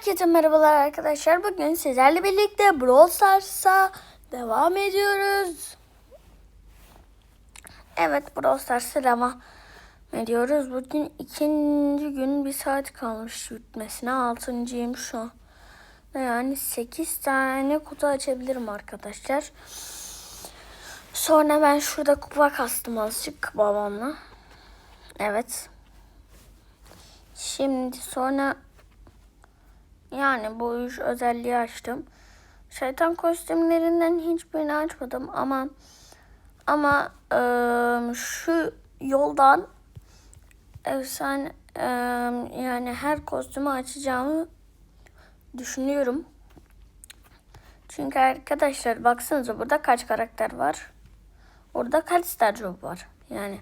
Herkese merhabalar arkadaşlar. Bugün sizlerle birlikte Brawl Stars'a devam ediyoruz. Evet Brawl Stars'a devam ediyoruz. Bugün ikinci gün bir saat kalmış bitmesine. Altıncıyım şu an. Yani 8 tane kutu açabilirim arkadaşlar. Sonra ben şurada kupa kastım azıcık babamla. Evet. Şimdi sonra yani bu üç özelliği açtım. Şeytan kostümlerinden hiçbirini açmadım ama ama eee, şu yoldan efsane eee, yani her kostümü açacağımı düşünüyorum. Çünkü arkadaşlar baksanıza burada kaç karakter var. Orada kaç star var. Yani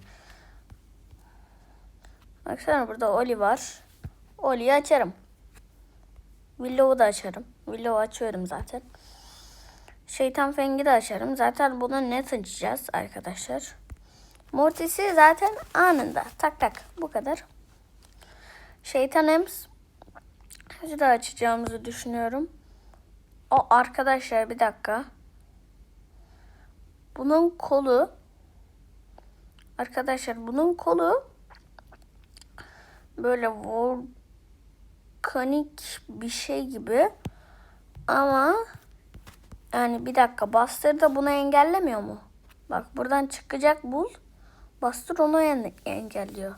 baksana burada Oli var. Oli'yi açarım. Willow'u da açarım. Willow'u açıyorum zaten. Şeytan Feng'i de açarım. Zaten bunu net açacağız arkadaşlar. Mortis'i zaten anında. Tak tak. Bu kadar. Şeytan Ems da açacağımızı düşünüyorum. O arkadaşlar bir dakika. Bunun kolu arkadaşlar bunun kolu böyle volkanik bir şey gibi ama yani bir dakika Buster da bunu engellemiyor mu? Bak buradan çıkacak bul. Buster onu en- engelliyor.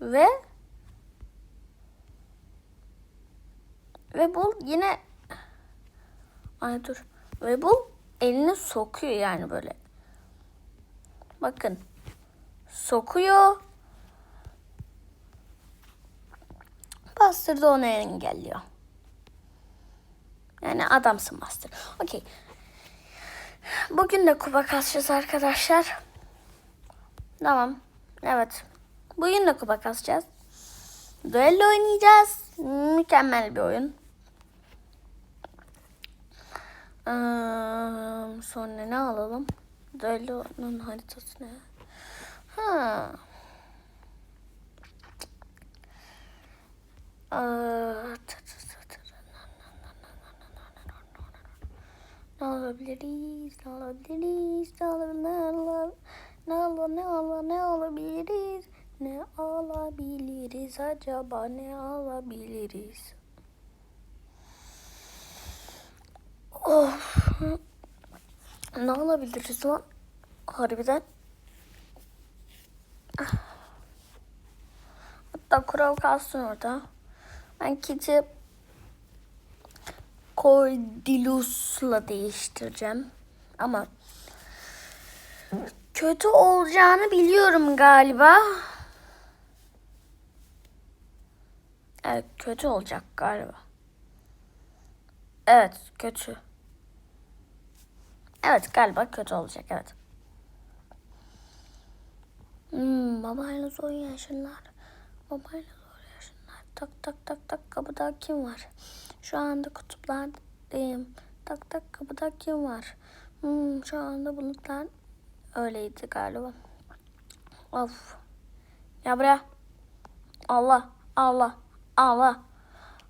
Ve ve bul yine ay dur. Ve bul elini sokuyor yani böyle. Bakın. Sokuyor. Buster da onu engelliyor. Yani adamsın Buster. Okey. Bugün de kupa kasacağız arkadaşlar. Tamam. Evet. Bugün de kupa kasacağız. Duello oynayacağız. Mükemmel bir oyun. Sonra ne alalım? Duello'nun haritası ne? Ha. Ne alabiliriz? Ne alabiliriz? Ne alabiliriz? Ne ala- ne ala- ne alabiliriz? Ne alabiliriz acaba? Ne alabiliriz? Of. Ne alabiliriz lan? Harbiden. Hatta kural kalsın orada. Ben Kit'i Cordelus'la değiştireceğim. Ama kötü olacağını biliyorum galiba. Evet kötü olacak galiba. Evet kötü. Evet galiba kötü olacak evet. Hmm, babayla zor yaşınlar. Babayla. Tak tak tak tak kapıda kim var? Şu anda kutuplardayım. Tak tak kapıda kim var? Hmm, şu anda bulutlar öyleydi galiba. Of. Ya buraya. Allah Allah Allah.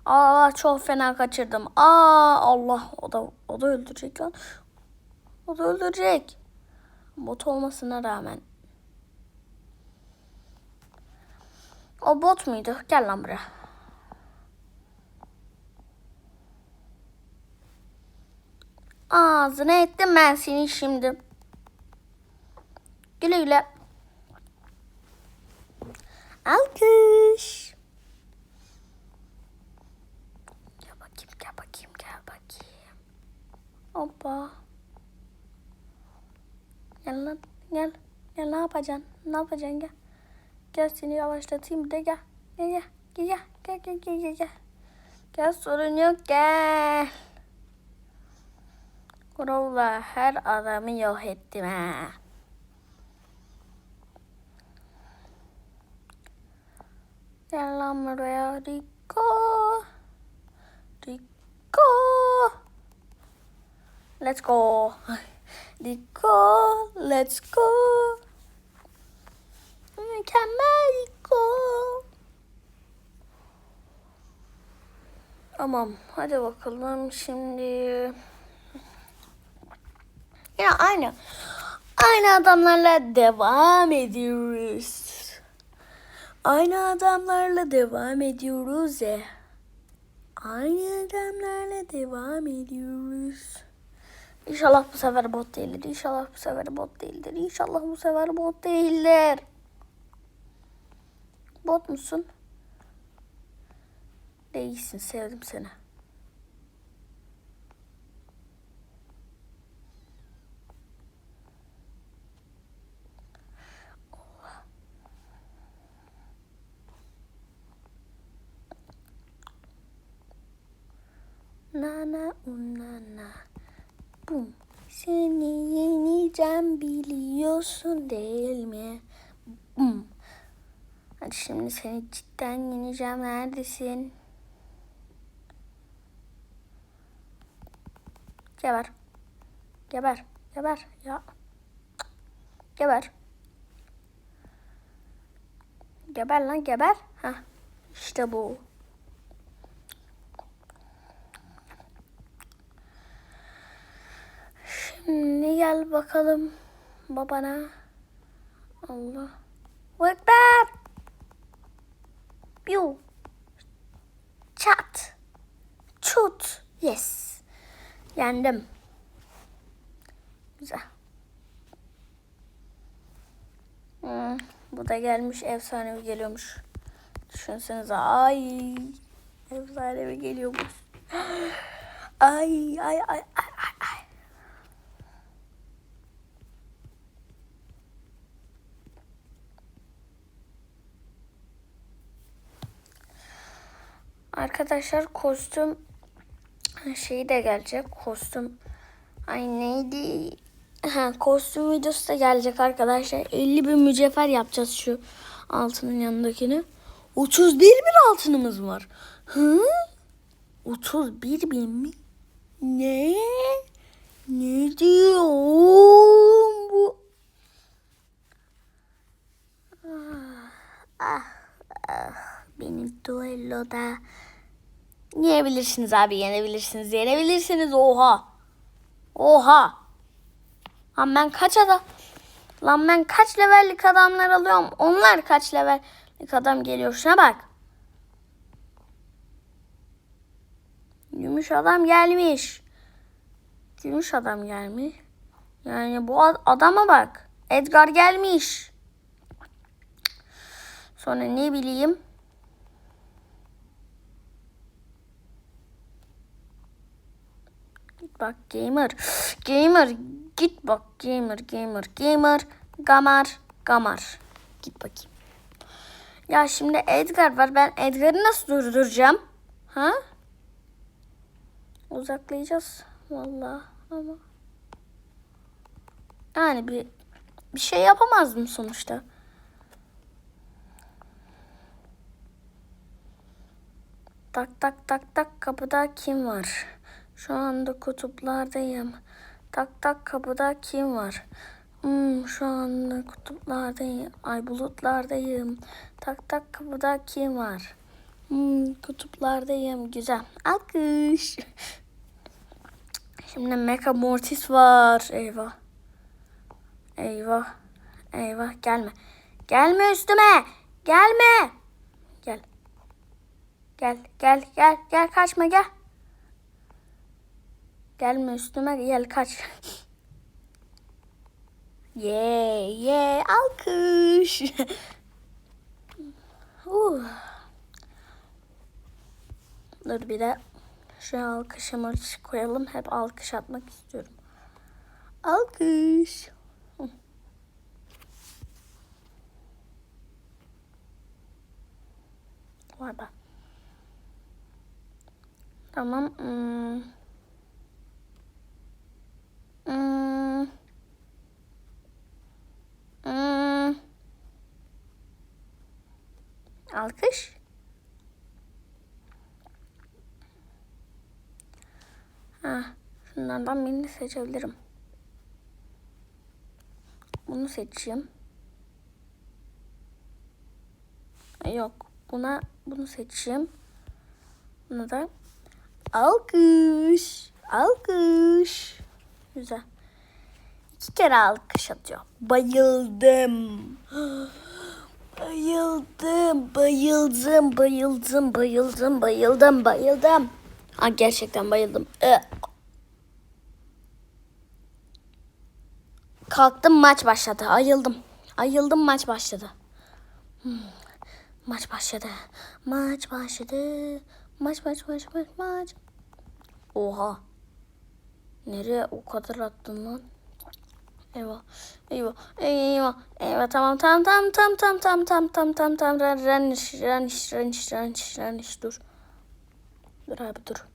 Allah çok fena kaçırdım. Aa Allah o da o da öldürecek lan. O da öldürecek. Bot olmasına rağmen. O bot muydu? Gel lan buraya. Ağzına ettim ben seni şimdi. Güle güle. Alkış. Gel bakayım, gel bakayım, gel bakayım. Hoppa. Gel lan, gel. Gel ne yapacaksın? Ne yapacaksın gel. Gel seni yavaşlatayım bir de gel. Gel gel. Gel gel. Gel gel gel gel. Sorun yok gel. Kuralla her adamı yok ettim ha. Gel lan buraya Rico. Rico. Let's go. Rico. Let's go. Mükemmel Rico. Tamam hadi bakalım şimdi. Yine aynı. Aynı adamlarla devam ediyoruz. Aynı adamlarla devam ediyoruz ya. Aynı adamlarla devam ediyoruz. İnşallah bu sefer bot değildir. İnşallah bu sefer bot değildir. İnşallah bu sefer bot değildir. Bot musun? Değilsin. Sevdim seni. Nana unana. Bum. Seni yeneceğim biliyorsun değil mi? Bum. Hadi şimdi seni cidden yeneceğim. Neredesin? Geber. Geber. Geber. Ya. Geber. Geber lan geber. Hah. İşte bu. Şimdi gel bakalım babana. Allah. Ekber. Piu. Çat. Çut. Yes. Yendim. Güzel. Hmm, bu da gelmiş efsanevi geliyormuş. Düşünsenize ay efsanevi geliyormuş. Ay ay ay ay ay Arkadaşlar kostüm şeyi de gelecek. Kostüm ay neydi? Ha, kostüm videosu da gelecek arkadaşlar. 50 bin mücevher yapacağız şu altının yanındakini. 31 bin altınımız var. Hı? 31 bin mi? Ne? Ne diyor bu? Ah, ah, ah. Benim duelloda yenebilirsiniz abi yenebilirsiniz yenebilirsiniz oha. Oha. Lan ben kaç adam Lan ben kaç levellik adamlar alıyorum. Onlar kaç levellik adam geliyor. Şuna bak. Gümüş adam gelmiş. Gümüş adam gelmiş. Yani bu ad- adama bak. Edgar gelmiş. Sonra ne bileyim. Git bak gamer. Gamer git bak gamer gamer gamer. Gamar gamar. Git bakayım. Ya şimdi Edgar var. Ben Edgar'ı nasıl durduracağım? Ha? Uzaklayacağız. Vallahi ama. Yani bir bir şey yapamazdım sonuçta. Tak tak tak tak kapıda kim var? Şu anda kutuplardayım. Tak tak kapıda kim var? Hmm, şu anda kutuplardayım. Ay bulutlardayım. Tak tak kapıda kim var? Hmm, kutuplardayım. Güzel. Alkış. Şimdi Mecha Mortis var. Eyvah. Eyvah. Eyvah. Gelme. Gelme üstüme. Gelme. Gel. Gel. Gel. Gel. Gel. Kaçma gel. Gelme üstüme gel kaç. Ye yeah, ye yeah, alkış. uh. Dur bir de şu alkışımı koyalım. Hep alkış atmak istiyorum. Alkış. Var bak. Tamam. Hmm. Hmm. Hmm. Alkış. Ha, şunlardan birini seçebilirim. Bunu seçeyim. Yok, buna bunu seçeyim. Bunu da Alkış. Alkış. Güzel. İki kere alkış atıyor. Bayıldım. Bayıldım, bayıldım, bayıldım, bayıldım, bayıldım, bayıldım. Ha gerçekten bayıldım. Kalktım maç başladı. Ayıldım. Ayıldım maç başladı. Hmm. Maç başladı. Maç başladı. Maç maç maç maç maç. Oha. Nereye o kadar attın lan? Eyvah. Eyvah. Eyvah. Eyvah. Tamam tamam tamam tamam tamam tamam tamam tamam tamam tamam ren reniş reniş reniş reniş reniş dur. Dur abi dur.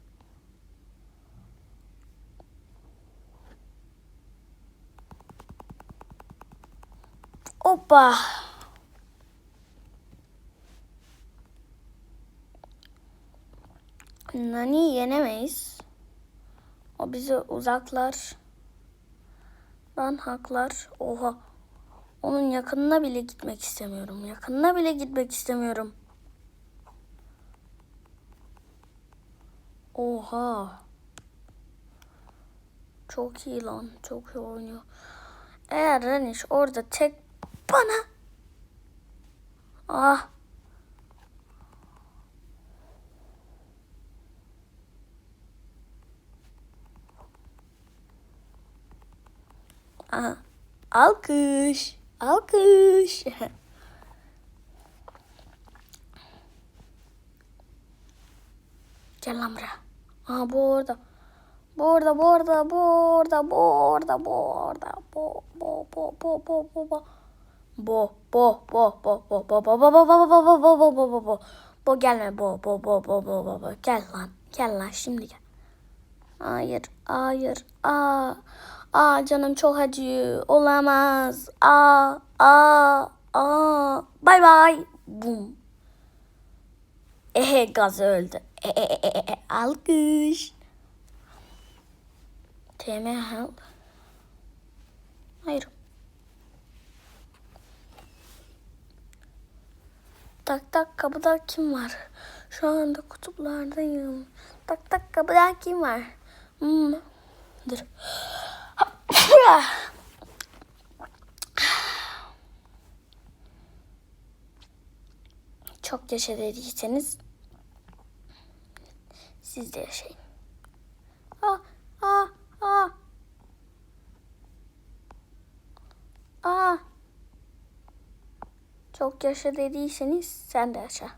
Hoppa. Nani yenemeyiz. O bizi uzaklar. Ben haklar. Oha. Onun yakınına bile gitmek istemiyorum. Yakınına bile gitmek istemiyorum. Oha. Çok iyi lan. Çok iyi oynuyor. Eğer Reniş orada tek bana. Ah. Aha. Alkış. Alkış. Gel lan buraya. Aa bu orada. Bu orada, bu orada, bu orada, bu orada, bu orada, bu, bu, bu, bu, bu, bu, bu. Bu, bu, bu, bu, bu, bu, bu, bu, bu, bu, bu, bu, bu, bu, bu, bu. Bu gelme, bu, bu, bu, bu, bu, bu, bu. Gel lan, gel lan, şimdi gel. Hayır, hayır, aa. Aa canım çok acıyor. Olamaz. Aa, aa, aa. Bay bay. Bum. Ehe gaz öldü. E, e, e, e. Alkış. TM help. Hayır. Tak tak kapıda kim var? Şu anda kutuplardayım. Tak tak kapıda kim var? Hmm. Dur. Çok yaşa dediyseniz siz de yaşayın. Ah, ah, ah. Ah. Çok yaşa dediyseniz sen de yaşa.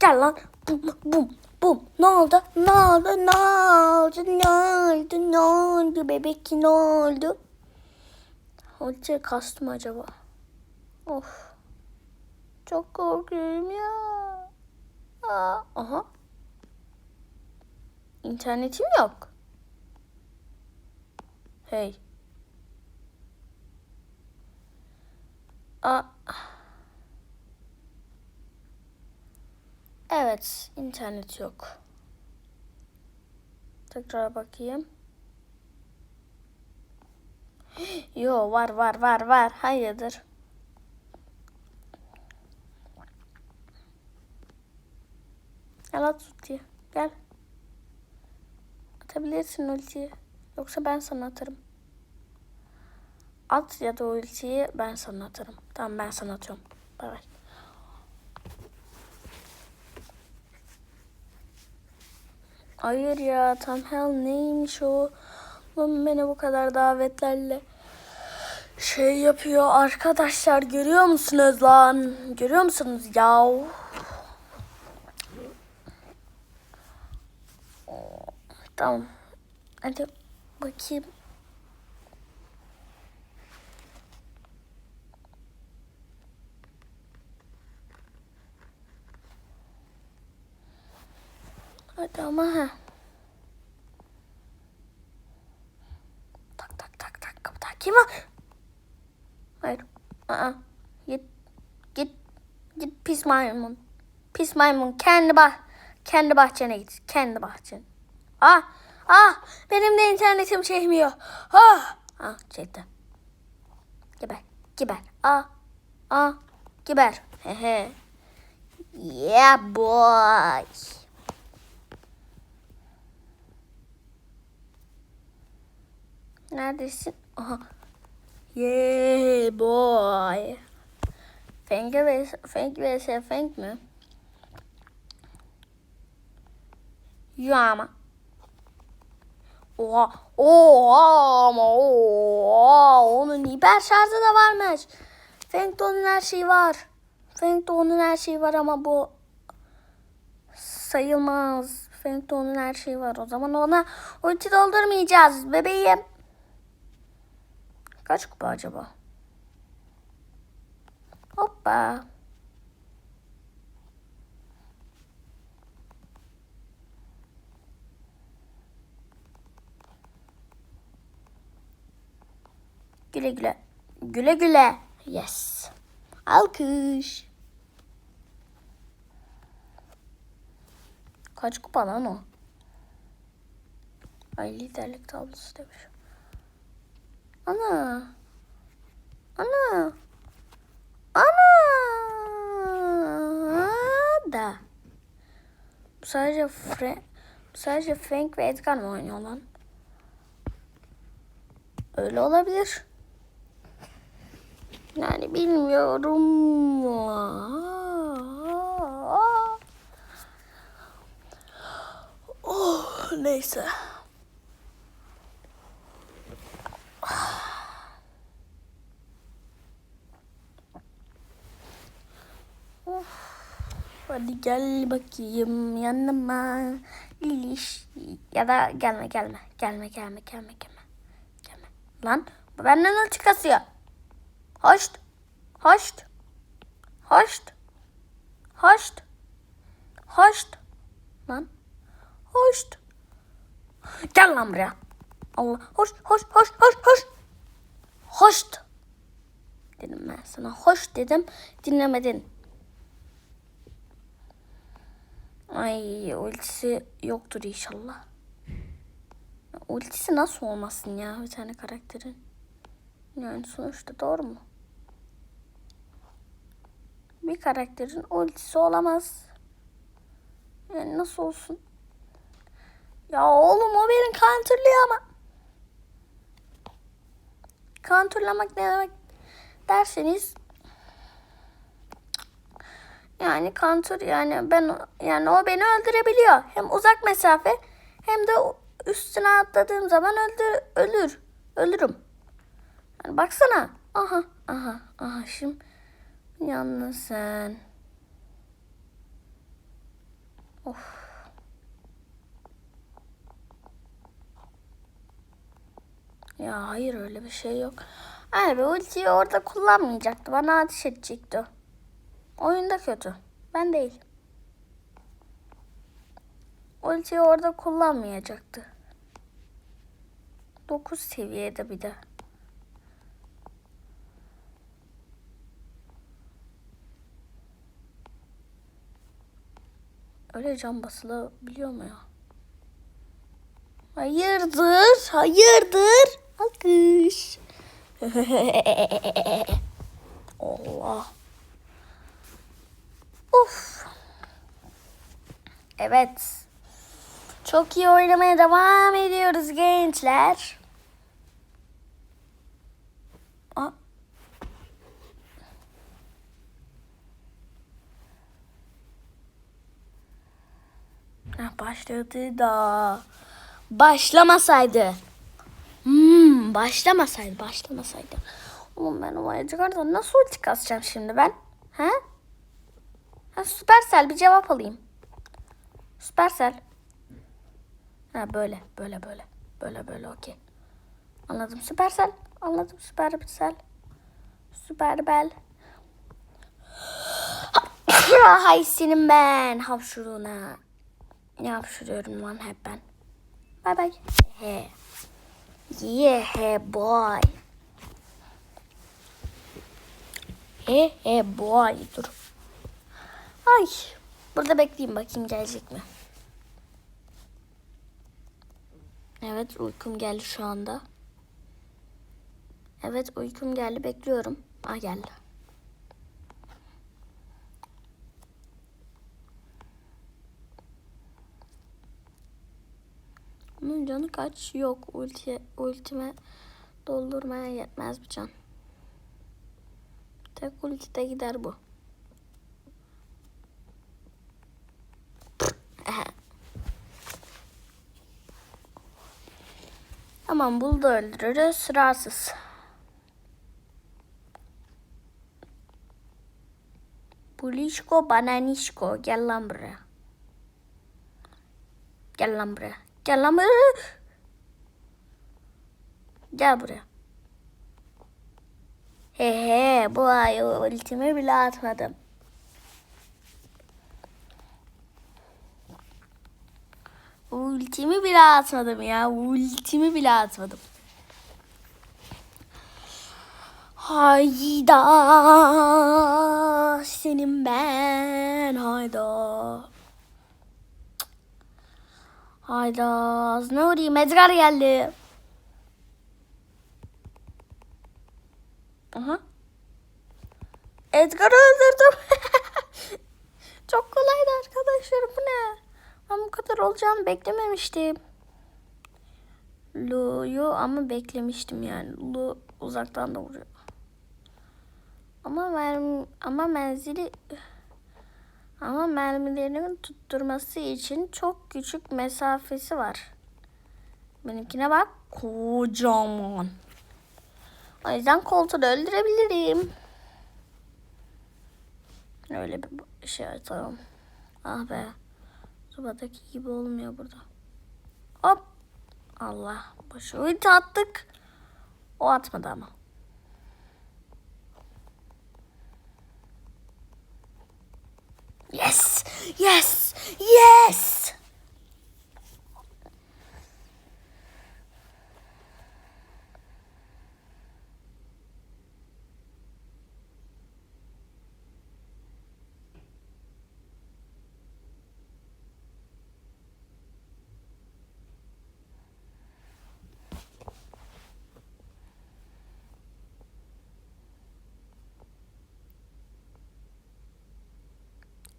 Gel lan. Bum bum bum. Ne oldu? Ne oldu? Ne oldu? Ne oldu? Ne oldu? Bebek ne oldu? Hoca kastım acaba? Of. Çok korkuyorum ya. Aa, aha. İnternetim yok. Hey. Aa. Evet, internet yok. Tekrar bakayım. Yo var var var var. Hayırdır? Gel at ultiyi. Gel. Atabilirsin ultiyi. Yoksa ben sana atarım. At ya da ultiyi ben sana atarım. Tamam ben sana atıyorum. Bay bay. Hayır ya tam hell neymiş o? Lan beni bu kadar davetlerle şey yapıyor arkadaşlar görüyor musunuz lan? Görüyor musunuz ya? Tamam. Hadi bakayım. Hadi ama ha. Tak tak tak tak kapıda kim var? Hayır. Aa. Git. Git. Git pis maymun. Pis maymun kendi bah kendi bahçene git. Kendi bahçen. Ah. Ah. Benim de internetim çekmiyor. Ah. Ah çekti. Geber. Geber. Ah. Ah. Geber. Hehe. Yeah boy. Neredesin? Aha. Yeah boy. Feng vs. Feng vs. Feng mi? Ya ama. Oha. Oha ama oha. Onun hiper şarjı da varmış. Feng de onun her şeyi var. Feng de onun her şeyi var ama bu sayılmaz. Feng de onun her şeyi var. O zaman ona ulti doldurmayacağız bebeğim. Kaç kupa acaba? Hoppa. Güle güle. Güle güle. Yes. Alkış. Kaç kupa lan o? Ay liderlik tablosu demiş. Ana. Ana. Ana. Da. Bu sadece Fre bu sadece Frank ve Edgar mı oynuyor lan? Öyle olabilir. Yani bilmiyorum. Oh, neyse. Of. Hadi gel bakayım yanıma. Liliş. Ya da gelme gelme. Gelme gelme gelme gelme. Gelme. Lan bu benden ulti kasıyor. Hoşt. Hoşt. Hoşt. Hoşt. Hoşt. Lan. Hoşt. Gel lan buraya. Allah. Hoş hoş hoş hoş hoş. Hoşt. Dedim ben sana. Hoş dedim. Dinlemedin. Ay ultisi yoktur inşallah. Ultisi nasıl olmasın ya bir tane karakterin? Yani sonuçta doğru mu? Bir karakterin ultisi olamaz. Yani nasıl olsun? Ya oğlum o beni counterlıyor ama. Counterlamak ne demek derseniz yani counter yani ben yani o beni öldürebiliyor. Hem uzak mesafe hem de üstüne atladığım zaman öldür ölür. Ölürüm. Yani baksana. Aha aha aha şimdi yalnız sen. Of. Ya hayır öyle bir şey yok. Abi ultiyi orada kullanmayacaktı. Bana ateş edecekti. Oyunda kötü. Ben değil. Ultiyi orada kullanmayacaktı. 9 seviyede bir de. Öyle can basılabiliyor mu ya? Hayırdır? Hayırdır? Alkış. Allah. Of. Evet. Çok iyi oynamaya devam ediyoruz gençler. Aa. Ah, başladı da. Başlamasaydı. Hmm, başlamasaydı, başlamasaydı. Oğlum ben o ayıcıkardan nasıl ulti kasacağım şimdi ben? He? Ha, Süpersel bir cevap alayım. Süpersel. Ha böyle, böyle, böyle. Böyle, böyle okey. Anladım. Süpersel. Anladım. Süpersel. Süperbel. Hay senin ben. Hapşuruğuna. Ne hapşuruyorum lan hep ben. Bye bye. He. Yeah boy. He he boy. Dur. Ay. Burada bekleyeyim bakayım gelecek mi? Evet uykum geldi şu anda. Evet uykum geldi bekliyorum. Ah geldi. Bunun canı kaç? Yok. Ulti, ultime doldurmaya yetmez bir can. Tek ultide gider bu. Tamam bunu da öldürürüz. Rahatsız. Bulişko bananişko gel lan buraya. Gel lan buraya. Gel lan buraya. Gel buraya. He he bu ay ultimi bile atmadım. Ultimi bile atmadım ya. Ultimi bile atmadım. Hayda senin ben hayda. Hayda ne vurayım Edgar geldi. Aha. Edgar'ı öldürdüm. Çok kolaydı arkadaşlar bu ne? Ben bu kadar olacağını beklememiştim. Lu'yu ama beklemiştim yani. Lu uzaktan da vuruyor. Ama mermi, ama menzili ama mermilerinin tutturması için çok küçük mesafesi var. Benimkine bak kocaman. O yüzden koltuğu öldürebilirim. Öyle bir şey atalım. Ah be. Zubadaki gibi olmuyor burada. Hop. Allah. Boşu ulti attık. O atmadı ama. Yes. Yes. Yes.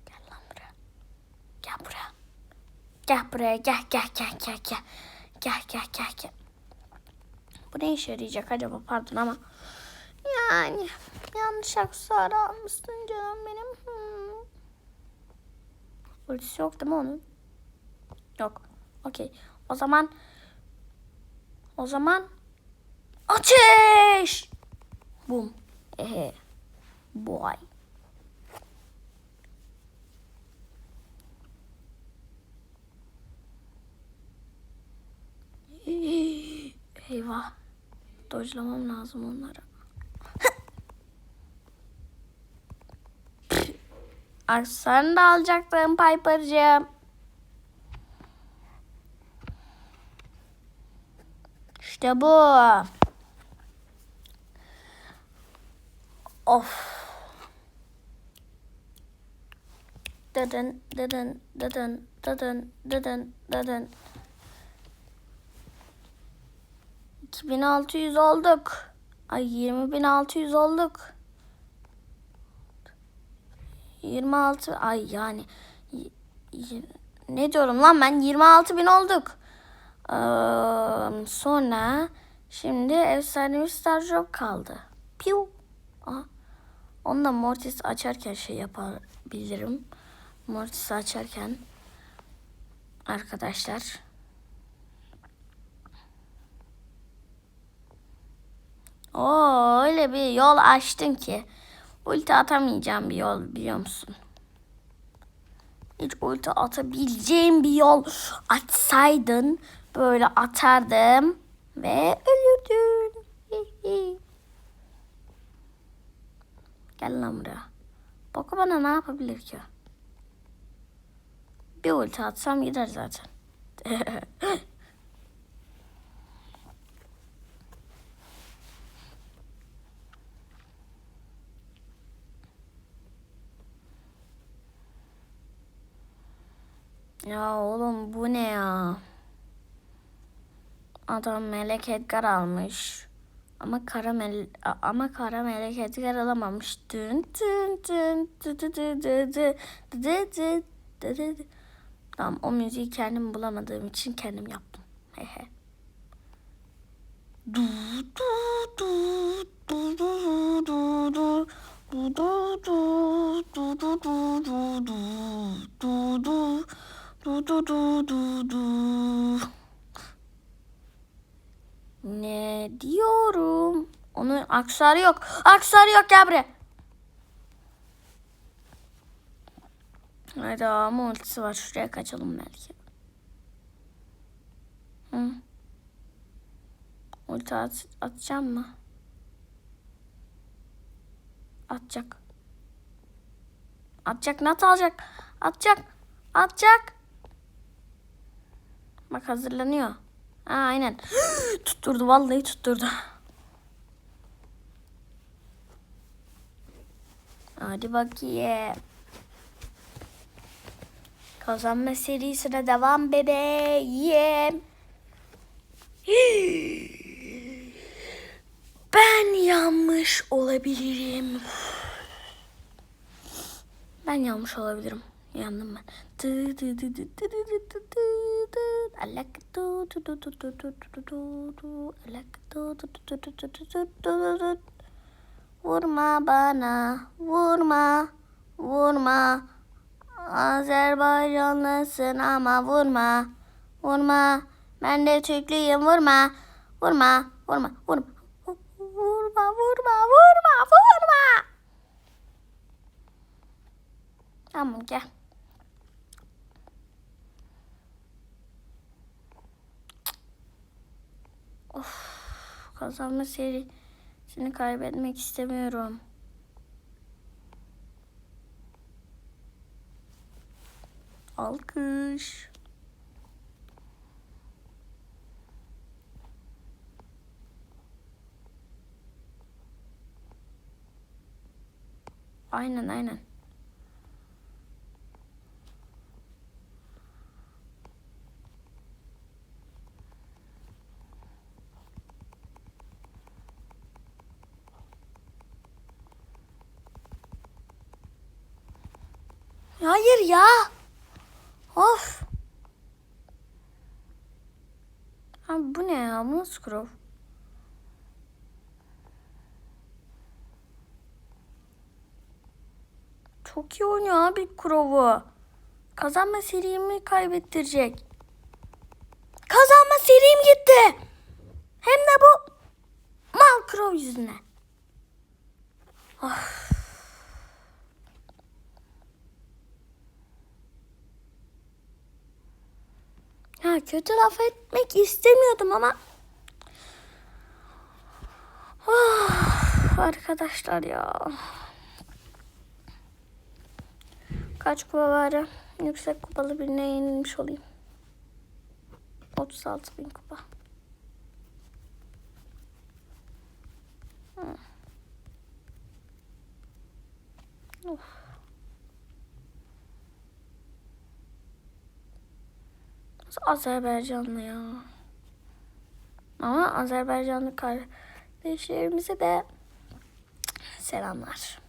Gel lan buraya. Gel buraya. Gel buraya. Gel gel gel gel gel. Gel gel gel gel. Bu ne işe yarayacak acaba pardon ama. Yani yanlış aksesuarı almışsın canım benim. Hmm. Ultisi yok değil mi onun? Yok. Okey. O zaman o zaman ateş. Bum. Ehe. Boy. Eyvah. Dojlamam lazım onlara. Arslan da alacaktım Piper'cığım. İşte bu. Of. Dadın, dadın, dadın, dadın, dadın, dadın. 2600 olduk. Ay 20600 olduk. 26 ay yani ne diyorum lan ben 26 bin olduk. Ee, sonra şimdi efsanevi Star Drop kaldı. Piu. Aha. Onu da Mortis açarken şey yapabilirim. Mortis açarken arkadaşlar. Oo öyle bir yol açtın ki ulti atamayacağım bir yol biliyor musun? Hiç ulti atabileceğim bir yol açsaydın böyle atardım ve ölürdün. Gel lan buraya. Boku bana ne yapabilir ki? Bir ulti atsam gider zaten. Ya oğlum bu ne ya? Adam Melek Edgar almış. Ama kara mel ama kara melek Edgar alamamış. Dün dün dün dü dü dü dü dü dü dü dü dü dü. Tamam o müziği kendim bulamadığım için kendim yaptım. He he. Du du du du du du du du du du du du du du du du du du du du du du Ne diyorum? Onun aksarı yok. Aksarı yok gel buraya. Hayda ama ultisi var. Şuraya kaçalım belki. Hı. Ulti at, atacağım mı? Atacak. Atacak. Nasıl alacak? Atacak. Atacak. Bak hazırlanıyor. Ha, aynen. tutturdu. Vallahi tutturdu. Hadi bakayım. Kazanma serisine devam bebeğim. Ben yanmış olabilirim. Ben yanmış olabilirim. Yandım ben. Vurma bana, vurma, vurma. Azerbaycanlısın ama vurma, vurma. Ben de Türklüyüm, vurma, vurma, vurma, vurma. Vurma, vurma, vurma, vurma. Tamam gel. Of, kazanma serisini kaybetmek istemiyorum. Alkış. Aynen aynen. Hayır ya. Of. Abi bu ne ya? Bu nasıl kurov? Çok iyi oynuyor abi Kurov'u. Kazanma serimi kaybettirecek. Kazanma serim gitti. Hem de bu mal Kurov yüzünden. Of. Ha kötü laf etmek istemiyordum ama Ah, arkadaşlar ya. Kaç kupa var? Yüksek kupalı birine yenilmiş olayım. 36 bin kupa. Hı. Of. Azerbaycanlı ya? Ama Azerbaycanlı kardeşlerimize de selamlar.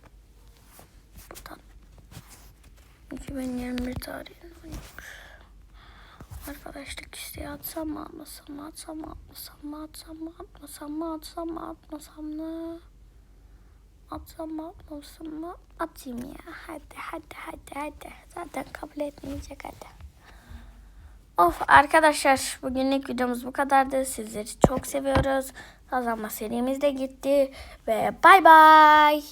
Buradan 2021 tarihinde. Arkadaşlık isteği atsam mı atmasam mı atsam mı atmasam mı atsam mı atmasam mı atsam mı atmasam mı atsam mı atmasam mı atayım ya hadi hadi hadi hadi zaten kabul etmeyecek hadi. Of arkadaşlar bugünlük videomuz bu kadardı. Sizleri çok seviyoruz. Kazanma serimiz de gitti ve bay bay.